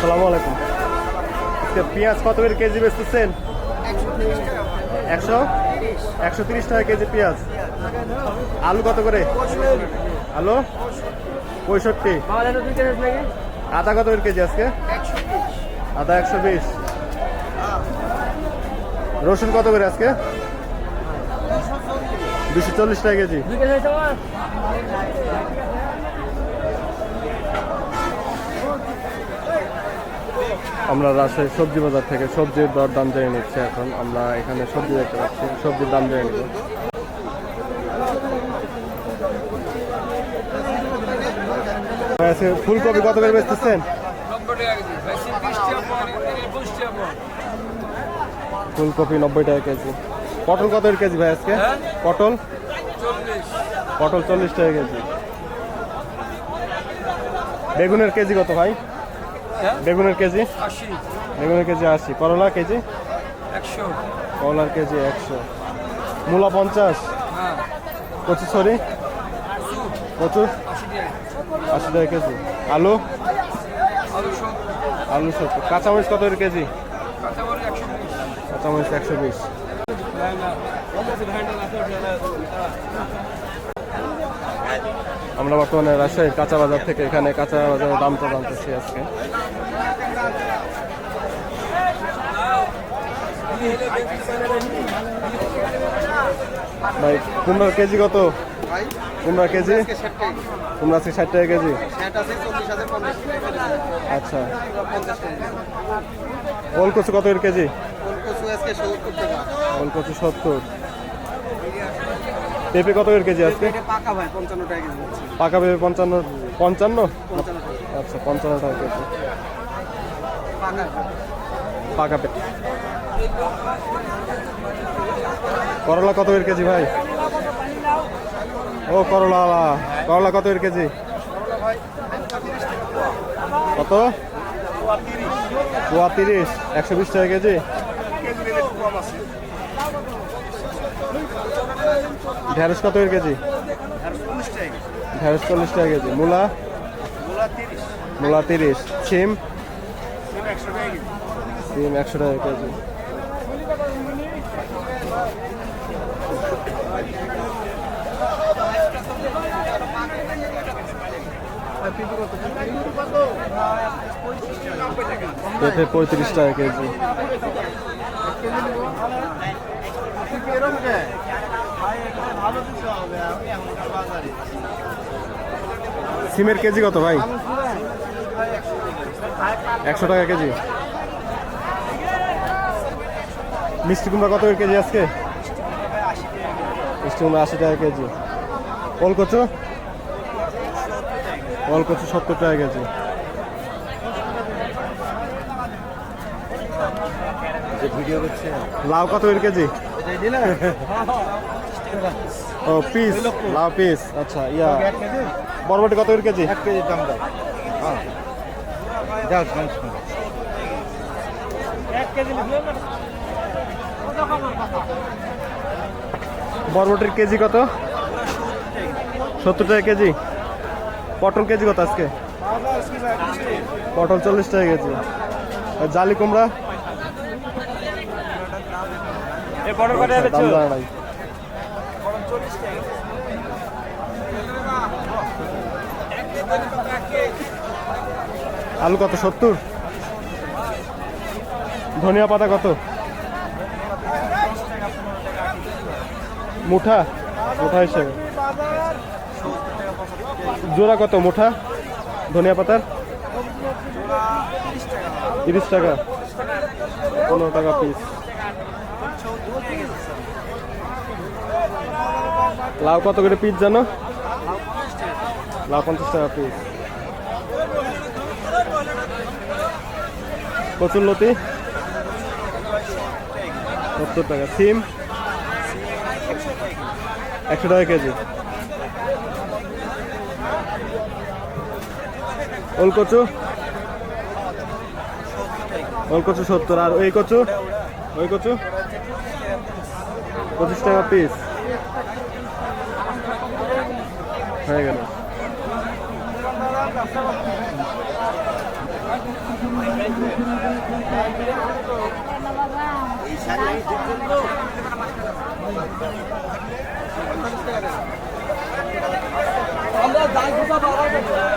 আসসালামু আলাইকুম। পেঁয়াজ কত করে কেজি বেচতেছেন? একশো? একশো তিরিশ টাকা কেজি পেঁয়াজ। আলু কত করে? আলু? পঁয়ষট্টি। আদা কত করে কেজি আজকে? আদা একশো বিশ। রসুন কত করে আজকে? দুশো চল্লিশ টাকা কেজি। আমরা রাজশাহী সবজি বাজার থেকে সবজির দর দাম জেনে নিচ্ছি এখন। আমরা এখানে সবজি দেখতে পাচ্ছি সবজির দাম জেনে নিব। ফুলকপি কত করে বেচতেছেন? ফুলকপি নব্বই টাকা কেজি। পটল কত কেজি ভাই আজকে? হ্যাঁ? পটল? পটল চল্লিশ টাকা কেজি। বেগুনের কেজি কত ভাই? বেগুনের কেজি? বেগুনের কেজি আশি। করলা কেজি? একশো। করলার কেজি একশো। মূলা পঞ্চাশ? হ্যাঁ। কচু ছড়ি? কচু। আশি টাকা। কেজি। আলু? আলু সত্তর। কাঁচামরিচ কত কেজি? কাঁচামরিচ একশো বিশ। কাঁচামরিচ একশো বিশ। আমরা বর্তমানে রাজশাহীর কাঁচা বাজার থেকে এখানে কাঁচা বাজারের দামটা জানতেছি আজকে। ভাই কুমড়ার কেজি কত? কুমড়া কেজি? কুমড়া আছে ষাট টাকা কেজি? আচ্ছা। টাকা কত কেজি? ওলকচু সত্তর টাকা ওল কচু সত্তর পেঁপে কত করে কেজি আজকে? পাকা ভাই পঞ্চান্ন টাকা কেজি পাকা পেঁপে পঞ্চান্ন পঞ্চান্ন? আচ্ছা পঞ্চান্ন টাকা কেজি। পাকা পাকা পেঁপে। করলা কত করে কেজি ভাই? ও করলা করলা কত করে কেজি? কত? পোয়া তিরিশ একশো বিশ টাকা কেজি। ঢেঁড়স কত কেজি? ঢেঁড়স চল্লিশ টাকা কেজি। মূলা? মূলা তিরিশ। সিম সিম একশো টাকা কেজি। পেঁপে পঁয়ত্রিশ টাকা কেজি। সিমের কেজি কত ভাই? একশো টাকা কেজি। মিষ্টি কুমড়া কত কেজি আজকে? মিষ্টি কুমড়া আশি টাকা কেজি। ওল কচু ওল কচু সত্তর টাকা কেজি। লাউ কত কেজি? ও পিস লাউ পিস আচ্ছা ইয়া। বরবটি কত করে কেজি? এক কেজির দাম দাও। হ্যাঁ। যাও বরবটির কেজি কত? সত্তর টাকা কেজি। পটল কেজি কত আজকে পটল চল্লিশ টাকা কেজি। আর জালি কুমড়া? আলু কত সত্তর? ধনিয়া পাতা কত? মুঠা? মুঠা হিসেবে। জোড়া কত মুঠা? ধনিয়া পাতার? তিরিশ টাকা। পনেরো টাকা পিস লাউ কত করে পিস জানো? লাউ পঞ্চাশ টাকা পিস কচুর লতি? সত্তর টাকা। সিম? একশো টাকা কেজি। ওল ওল কচু সত্তর আর ওই কচু? ওই কচু? পঁচিশ টাকা পিস হয়ে গেল। আমরা